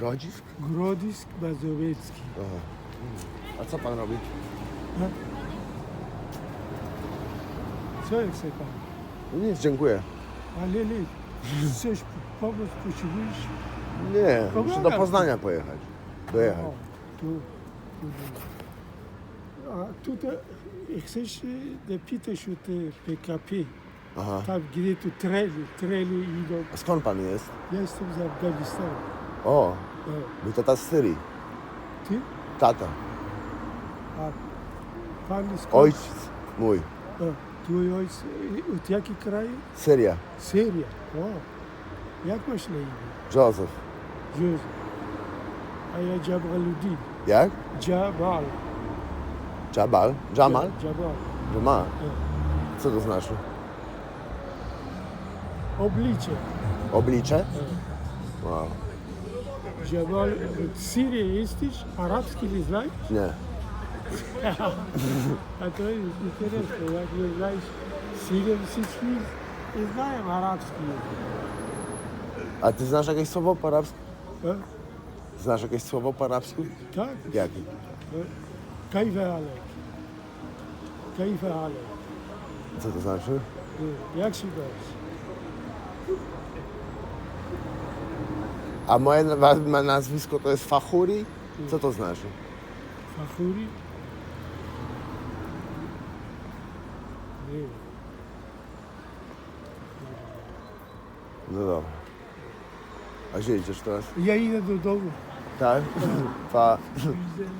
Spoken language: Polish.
Grodzisk? Grodzisk Mazowiecki. A co pan robi? Co chce pan? No nic, dziękuję. Ale nie, coś pomoc potrzebujesz? Nie, muszę do Poznania pojechać. Dojechać. O, tu, tu. A tutaj chcesz e, zapytać o te PKP, Aha. tam gdzie tu treny, treny idą. A skąd pan jest? Ja jestem z Afganistanu. O, mój tata z Syrii. ty? Tata. A pan skąd? Ojciec mój. O, twój ojciec od jakiego kraju? Syria. Syria. O, jak masz na imię? Józef. Józef. A ja Jamaluddin. Jak? Jamal. Jabal? Jamal? Jamal. Jamal. Co to znaczy? Oblicze. Oblicze? Wow. Cebel Sirya jesteś? Arabski nie znasz? Nie. A to jest interesne, jak nie znasz Sirię wszystkich, nie znają arabski. A ty znasz jakieś słowo po arabsku? E? Znasz jakieś słowo po arabsku? Tak. Jakie? Kajfe alek. Kajfe alek. Co to znaczy? E, jak się dasz? A moje na- na- nazwisko to jest Fachuri? Co to znaczy? Fachuri? Nie. No dobra. A gdzie idziesz teraz? Ja idę do domu. Tak? Pa. Widzę.